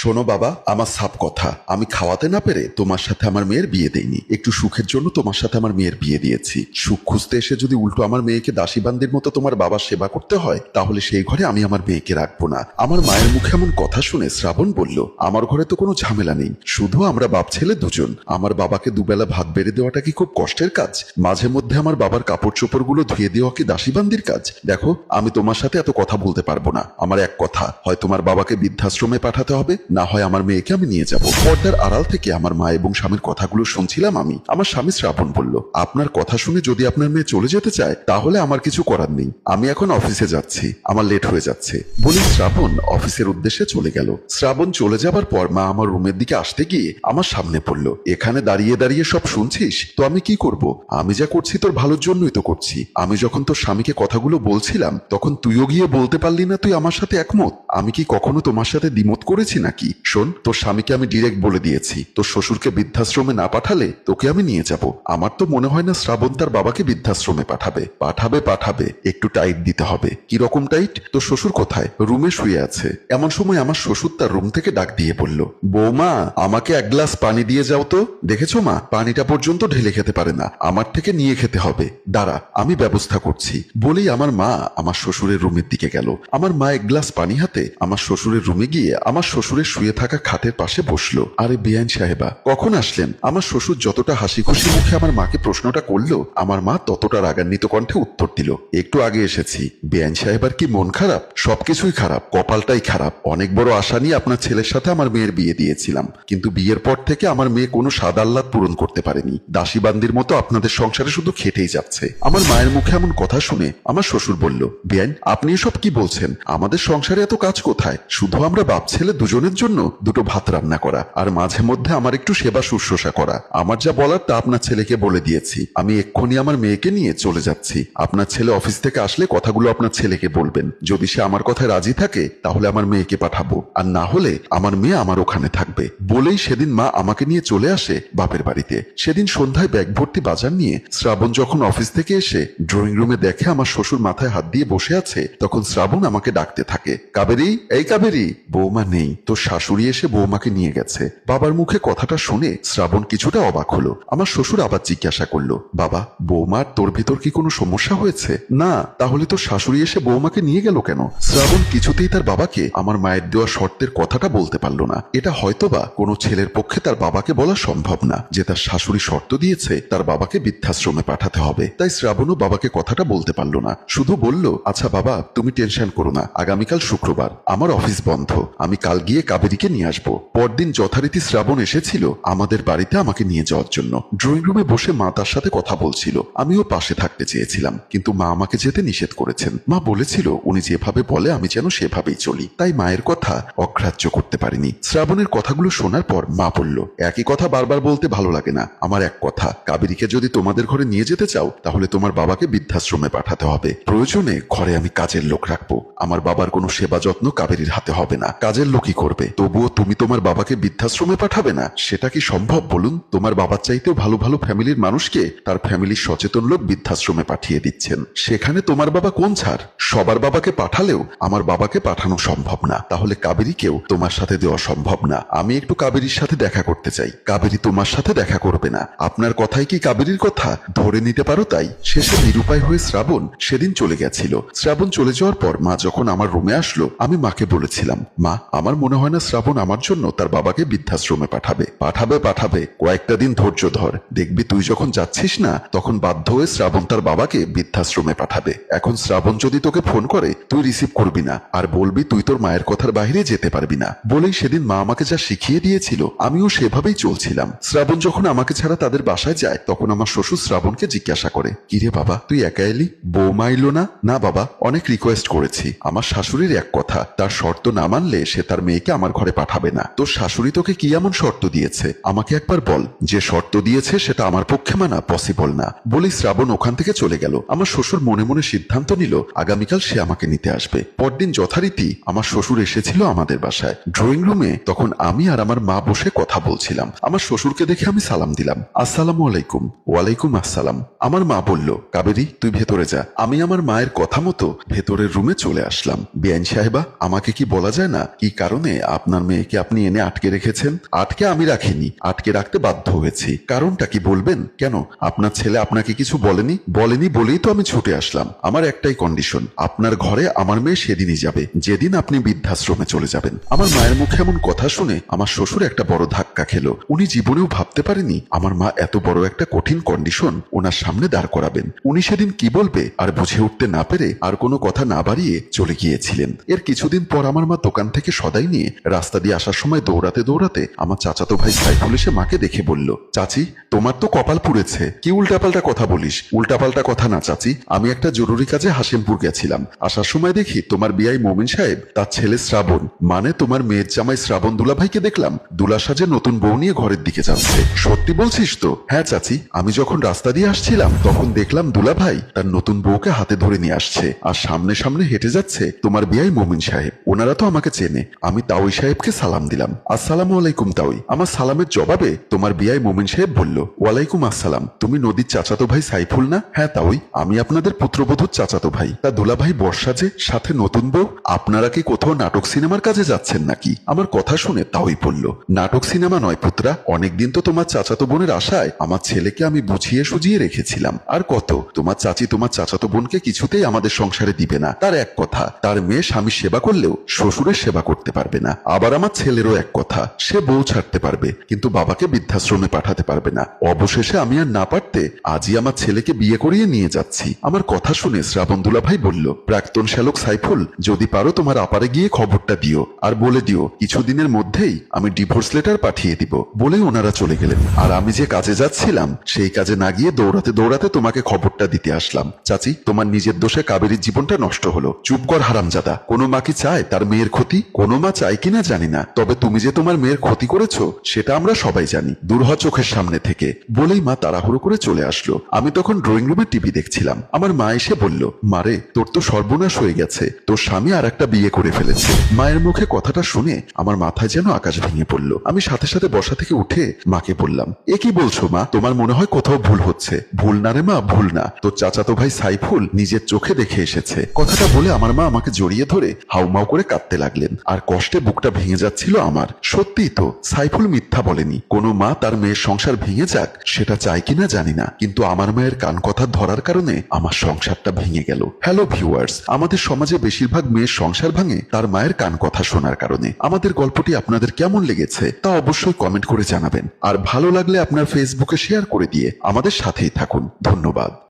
শোনো বাবা, আমার সাপ কথা। আমি খাওয়াতে না পেরে তোমার সাথে আমার মেয়ের বিয়ে দেইনি। একটু সুখের জন্য তোমার সাথে আমার মেয়ের বিয়ে দিয়েছি। সুখ খুঁজতে এসে যদি উল্টো আমার মেয়েকে দাসীবান্দির মতো তোমার বাবার সেবা করতে হয়, তাহলে সেই ঘরে আমি আমার মেয়েকে রাখব না। আমার মায়ের মুখে এমন কথা শুনে শ্রাবণ বলল, আমার ঘরে তো কোনো ঝামেলা নেই। শুধু আমরা বাপ ছেলে দুজন। আমার বাবাকে দুবেলা ভাত বেড়ে দেওয়াটা কি খুব কষ্টের কাজ? মাঝে মধ্যে আমার বাবার কাপড় চোপড়গুলো ধুয়ে দেওয়া কি দাসীবান্দির কাজ? দেখো, আমি তোমার সাথে এত কথা বলতে পারব না। আমার এক কথা, হয় তোমার বাবাকে বৃদ্ধাশ্রমে পাঠাতে হবে না হয় আমার মেয়েকে আমি নিয়ে যাব। পর্দার আড়াল থেকে আমার মা এবং স্বামীর কথাগুলো শুনছিলাম আমি। আমার স্বামী শ্রাবণ বলল আপনার কথা শুনে যদি আপনার মেয়ে চলে যেতে চায়, তাহলে আমার কিছু করার নেই। আমি এখন অফিসে যাচ্ছি। আমার লেট হয়ে যাচ্ছে। বলি শ্রাবণ অফিসের উদ্দেশ্যে চলে গেল। শ্রাবণ চলে যাবার পর মা আমার রুমের দিকে আসতে গিয়ে আমার সামনে পড়ল। এখানে দাঁড়িয়ে দাঁড়িয়ে সব শুনছিস? তো আমি কি করব? আমি যা করছি তোর ভালোর জন্যই তো করছি। আমি যখন তোর স্বামীকে কথাগুলো বলছিলাম, তখন তুইও গিয়ে বলতে পারলি না তুই আমার সাথে একমত। আমি কি কখনো তোমার সাথে দ্বিমত করেছি নাকি? শোন, তোর স্বামীকে আমি ডিরেক্ট বলে দিয়েছি। তোর শ্বশুরকে বৃদ্ধাশ্রমে না পাঠালে তোকে আমি নিয়ে যাব। আমার তো মনে হয় না শ্রাবণ তার বাবাকে বৃদ্ধাশ্রমে পাঠাবে। পাঠাবে পাঠাবে। একটু টাইট দিতে হবে। কি রকম টাইট তোর শ্বশুর কোথায়? রুমে শুয়ে আছে। এমন সময় আমার শ্বশুর তার রুম থেকে ডাক দিয়ে বলল, বৌমা, আমাকে এক গ্লাস পানি দিয়ে যাও তো। দেখেছ মা? পানিটা পর্যন্ত ঢেলে খেতে পারে না। আমার থেকে নিয়ে খেতে হবে। দাঁড়া, আমি ব্যবস্থা করছি। বলেই আমার মা আমার শ্বশুরের রুমের দিকে গেল। আমার মা এক গ্লাস পানি হাতে আমার শ্বশুরের রুমে গিয়ে আমার শ্বশুরের শুয়ে থাকা খাটের পাশে বসল। আরে বেআইন সাহেবা, কখন আসলেন? আমার শ্বশুর যতটা হাসি খুশি মুখে আমার মাকে প্রশ্নটা করল, আমার মা ততটা রাগান্বিত কণ্ঠে উত্তর দিল, একটু আগে এসেছি। বেআইন সাহেবার কি মন খারাপ? সবকিছুই খারাপ, কপালটাই খারাপ। অনেক বড় আশা নিয়ে আপনার ছেলের সাথে আমার মেয়ের বিয়ে দিয়েছিলাম। কিন্তু বিয়ের পর থেকে আমার মেয়ে কোনো স্বাদ আহ্লাদ পূরণ করতে পারেনি। দাসীবান্দির মতো আপনাদের সংসারে শুধু খেটেই যাচ্ছে। আমার মায়ের মুখে এমন কথা শুনে আমার শ্বশুর বলল, বেআইন, আপনি এসব কি বলছেন? আমাদের সংসারে এত কাজ কোথায়? শুধু আমরা বাপ ছেলে দুজনের জন্য দুটো ভাত রান্না করা, আর মাঝে মধ্যে আমার একটু সেবা শুশ্রূষা করা। আমার যা বলার তা আপনার ছেলেকে বলে দিয়েছি। আমি এক্ষুনি আমার মেয়েকে নিয়ে চলে যাচ্ছি। আপনার ছেলে অফিস থেকে আসলে কথাগুলো আপনার ছেলেকে বলবেন। যদি সে আমার কথায় রাজি থাকে, তাহলে আমার মেয়েকে পাঠাবো। আর না হলে আমার মেয়ে আমার ওখানে থাকবে। বলেই সেদিন মা আমাকে নিয়ে চলে আসে বাপের বাড়িতে। সেদিন সন্ধ্যায় ব্যাগ ভর্তি বাজার নিয়ে শ্রাবণ যখন অফিস থেকে এসে ড্রয়িং রুমে দেখে আমার শ্বশুর মাথায় হাত দিয়ে বসে আছে, তখন শ্রাবণ আমাকে ডাকতে থাকে। কাবেরি? এই কাবেরি, বৌমা নেই। তোর শাশুড়ি এসে বৌমাকে নিয়ে গেছে। বাবার মুখে কথাটা শুনে শ্রাবণ কিছুটা অবাক হলো। আমার শ্বশুর আবার জিজ্ঞাসা করল, বাবা বৌমার তোর ভিতর কি কোনো সমস্যা হয়েছে? না, তাহলে তোর শাশুড়ি এসে বৌমাকে নিয়ে গেল কেন? শ্রাবণ কিছুতেই তার বাবাকে আমার মায়ের দেওয়া শর্তের কথাটা বলতে পারল না। এটা হয়তোবা কোনো ছেলের পক্ষে তার বাবাকে বলা সম্ভব না যে তার শাশুড়ি শর্ত দিয়েছে তার বাবাকে বৃদ্ধাশ্রমে পাঠাতে হবে। তাই শ্রাবণও বাবাকে কথাটা বলতে পারল না। শুধু বলল আচ্ছা বাবা, তুমি টেনশন করো না। আগামীকাল শুক্রবার। আমার অফিস বন্ধ। আমি কাল গিয়ে কাবেরীকে নিয়ে আসব। পরদিন যথারীতি শ্রাবণ এসেছিল, আমাদের বাড়িতে আমাকে নিয়ে যাওয়ার জন্য। ড্রয়িং রুমে বসে মা তার সাথে কথা বলছিল। আমিও পাশে থাকতে চেয়েছিলাম, কিন্তু মা আমাকে যেতে নিষেধ করেছেন। মা বলেছিল, উনি যেভাবে বলে, আমি যেন সেভাবেই চলি। তাই মায়ের কথা অগ্রাহ্য করতে পারিনি। শ্রাবণের কথাগুলো শোনার পর মা বলল, একই কথা বারবার বলতে ভালো লাগে না। আমার এক কথা, কাবেরীকে যদি তোমাদের ঘরে নিয়ে যেতে চাও, তাহলে তোমার বাবাকে বৃদ্ধাশ্রমে পাঠাতে হবে। প্রয়োজনে ঘরে আমি কাজের লোক রাখব। আমার বাবার কোনো সেবা যত্ন কাবেরীর হাতে হবে না। কাজের লোকই করবে। তবুও তুমি তোমার বাবাকে বৃদ্ধাশ্রমে পাঠাবে না। সেটা কি সম্ভব বলুন? তোমার বাবার চাইতেও ভালো ভালো ফ্যামিলির মানুষকে তার ফ্যামিলির সচেতন লোক বৃদ্ধাশ্রমে পাঠিয়ে দিচ্ছেন। সেখানে তোমার বাবা কোন ছাড়? সবার বাবাকে পাঠালেও আমার বাবাকে পাঠানো সম্ভব না। তাহলে কাবেরীকেও তোমার সাথে দেওয়া সম্ভব না। আমি একটু কাবেরীর সাথে দেখা করতে চাই। কাবেরী তোমার সাথে দেখা করবে না। আপনার কথাই কি কাবেরীর কথা? ধরে নিতে পারো তাই। শেষে নিরুপায় হয়ে শ্রাবণ সেদিন চলে গেছিল। শ্রাবণ চলে যাওয়ার পর মা যখন আমার রুমে আসলো, আমি মাকে বলেছিলাম, মা, আমার মনে হয় না শ্রাবণ আমার জন্য তার বাবাকে বৃদ্ধাশ্রমে পাঠাবে। পাঠাবে পাঠাবে। কয়েকটা দিন ধৈর্য ধর। দেখবি তুই যখন যাচ্ছিস না, তখন বাধ্য হয়ে শ্রাবণ তার বাবাকে বৃদ্ধাশ্রমে পাঠাবে। এখন শ্রাবণ যদি তোকে ফোন করে, তুই রিসিভ করবি না। আর বলবি তুই তোর মায়ের কথার বাইরে যেতে পারবি না। বলেই সেদিন মা আমাকে যা শিখিয়ে দিয়েছিল, আমিও সেভাবেই চলছিলাম। শ্রাবণ যখন আমাকে ছাড়া তাদের বাসায় যায়, তখন আমার শ্বশুর শ্রাবণকে জিজ্ঞাসা করে, কিরে বাবা, তুই একা এলি? বৌমা এলো না? না বাবা, অনেক রিকোয়েস্ট করেছি। আমার শাশুড়ির এক কথা, তার শর্ত না মানলে সে তার মেয়েকে আমার ঘরে পাঠাবে না। তোর শাশুড়ি তোকে কি এমন শর্ত দিয়েছে? আমাকে একবার বল। যে শর্ত দিয়েছে সেটা আমার পক্ষে মানা পসিবল না। বলেই শ্রাবণ ওখান থেকে চলে গেল। আমার শ্বশুর মনে মনে সিদ্ধান্ত নিল, আগামীকাল সে আমাকে নিতে আসবে। পরদিন যথারীতি আমার শ্বশুর এসেছিল আমাদের বাসায়। ড্রয়িং রুমে তখন আমি আর আমার মা বসে কথা বলছিলাম। আমার শ্বশুরকে দেখে আমি সালাম দিলাম। আসসালামু আলাইকুম। ওয়ালাইকুম আসসালাম। আমার মা বলল, কাবেরি, তুই ভেতরে যা। আমি আমার মায়ের কথা মতো ভেতরের রুমে চলে আসলাম। বেআইন সাহেবা, আমাকে কি বলা যায় না? কি কারণে আপনার মেয়েকে আপনি এনে আটকে রেখেছেন? আটকে আমি রাখিনি। আটকে রাখতে বাধ্য হয়েছি। কারণটা কি বলবেন? কেন? আপনার ছেলে আপনাকে কিছু বলেনি? বলেনি বলেই তো আমি ছুটে আসলাম। আমার একটাই কন্ডিশন আপনার ঘরে আমার মেয়ে সেদিনই যাবে। যেদিন আপনি বৃদ্ধাশ্রমে চলে যাবেন। আমার মায়ের মুখে এমন কথা শুনে আমার শ্বশুর একটা বড় ধাক্কা খেলো। উনি জীবনেও ভাবতে পারেনি, আমার মা এত বড় একটা কঠিন কন্ডিশন ওনার সামনে দাঁড় করাবেন। উনি সেদিন কি বলবে আর বুঝে উঠতে না পেরে আর কোনো কথা না বাড়িয়ে চলে গিয়েছিলেন। এর কিছুদিন পর আমার মা দোকান থেকে সদাই নিয়ে রাস্তা দিয়ে আসার সময় দৌড়াতে দৌড়াতে আমার চাচাতো ভাই সাইফুল এসে মাকে দেখে বলল, চাচি, তোমার তো কপাল পুড়েছে। কি উল্টাপাল্টা কথা বলিস? উল্টাপাল্টা কথা না, চাচি। আমি একটা জরুরি কাজে হাসিমপুর গেছিলাম। আসার সময় দেখি তোমার বিয়াই মোমিন সাহেব, তার ছেলে শ্রাবণ। মানে তোমার মেয়ের জামাই শ্রাবণ দুলা ভাইকে দেখলাম। দুলা সাজে নতুন বউ নিয়ে ঘরের দিকে যাচ্ছে। সত্যি বলছিস তো? হ্যাঁ চাচি। আমি যখন রাস্তা দিয়ে আসছিলাম, তখন দেখলাম দুলা ভাই তার নতুন বউকে হাতে ধরে নিয়ে আসছে। আর সামনে সামনে হেঁটে যাচ্ছে তোমার বিয়াই মোমিন সাহেব। ওনারা তো আমাকে চেনে। আমি তাওই সাহেবকে সালাম দিলাম। আসসালামু আলাইকুম তাওই আমার সালামের জবাবে তোমার বিয়াই মোমিন সাহেব বলল, ওয়ালাইকুম আসসালাম। তুমি নদীর চাচাতো ভাই সাইফুল না? হ্যাঁ তাওই আমি আপনাদের পুত্রবধূর চাচাতো ভাই। তা দুলা ভাই বর্ষা যে, সাথে নতুন বউ, আপনারা কি কোথাও নাটক সিনেমার কাজে যাচ্ছেন নাকি? আমার কথা শুনে তাওই বলল, নাটক সিনেমা নয় পুত্রা, অনেকদিন তো তোমার চাচাতো বোনের আশায় আমার ছেলেকে আমি বুঝিয়ে সুজিয়ে রেখেছিলাম। আর কত, তোমার চাচি তোমার চাচাতো বোনকে কিছুতেই আমাদের সংসারে দিবে না। তার এক কথা, তার মেয়ে স্বামী সেবা করলেও শ্বশুরের সেবা করতে পারবে না। আবার আমার ছেলেরও এক কথা, সে বউ ছাড়তে পারবে, কিন্তু বাবাকে বৃদ্ধাশ্রমে পাঠাতে পারবে না। অবশেষে আমি আর না পারতে আজই আমার ছেলেকে বিয়ে করিয়ে নিয়ে যাচ্ছি। আমার কথা শুনে শ্রাবণদুলা ভাই বলল, প্রাক্তন শ্যালক সাইফুল, যদি পারো তোমার আপারে গিয়ে খবরটা দিও। আর বলে দিও, কিছুদিনের মধ্যেই আমি ডিভোর্স লেটার পাঠিয়ে দিব। বলে ওনারা চলে গেলেন। আর আমি যে কাজে যাচ্ছিলাম, সেই কাজে না গিয়ে দৌড়াতে দৌড়াতে তোমাকে খবরটা দিতে আসলাম। চাচি, তোমার নিজের দোষে কাবেরীর জীবনটা নষ্ট হলো। চুপ কর হারামজাদা। কোনো মা কি চায় তার মেয়ের ক্ষতি? কোনো মা চায় কিনা জানি না। তবে তুমি যে তোমার মেয়ের ক্ষতি করেছ, সেটা আমরা সবাই জানি। দূর হ চোখের সামনে থেকে বলেই মা তাড়াহুড়ো করে চলে আসলো। আমি তখন ড্রয়িং রুমে টিভি দেখছিলাম। আমার মা এসে বলল মারে তোর তো সর্বনাশ হয়ে গেছে। তোর স্বামী আর একটা বিয়ে করে ফেলেছে। মায়ের মুখে কথাটা শুনে আমার মাথায় যেন আকাশ ভেঙে পড়ল। আমি সাথে সাথে বসা থেকে উঠে মাকে বললাম, এ কি বলছো মা? তোমার মনে হয় কোথাও ভুল হচ্ছে? ভুল না রে মা, ভুল না। তোর চাচাতো ভাই সাইফুল নিজের চোখে দেখে এসেছে। কথাটা বলে আমার মা আমাকে জড়িয়ে ধরে হাউমাউ করে কাঁদতে লাগলেন। আর কষ্টে বুকটা ভেঙে যাচ্ছিল আমার। সত্যিই তো, সাইফুল মিথ্যা বলেনি। কোনো মা তার মেয়ের সংসার ভেঙে যাক, সেটা চায় কিনা জানি না। কিন্তু আমার মায়ের কান কথা ধরার কারণে আমার সংসারটা ভেঙে গেল। হ্যালো ভিউয়ার্স আমাদের সমাজে বেশিরভাগ মেয়ের সংসার ভাঙে তার মায়ের কান কথা শোনার কারণে। আমাদের গল্পটি আপনাদের কেমন লেগেছে, তা অবশ্যই কমেন্ট করে জানাবেন। আর ভালো লাগলে আপনার ফেসবুকে শেয়ার করে দিয়ে আমাদের সাথেই থাকুন। ধন্যবাদ।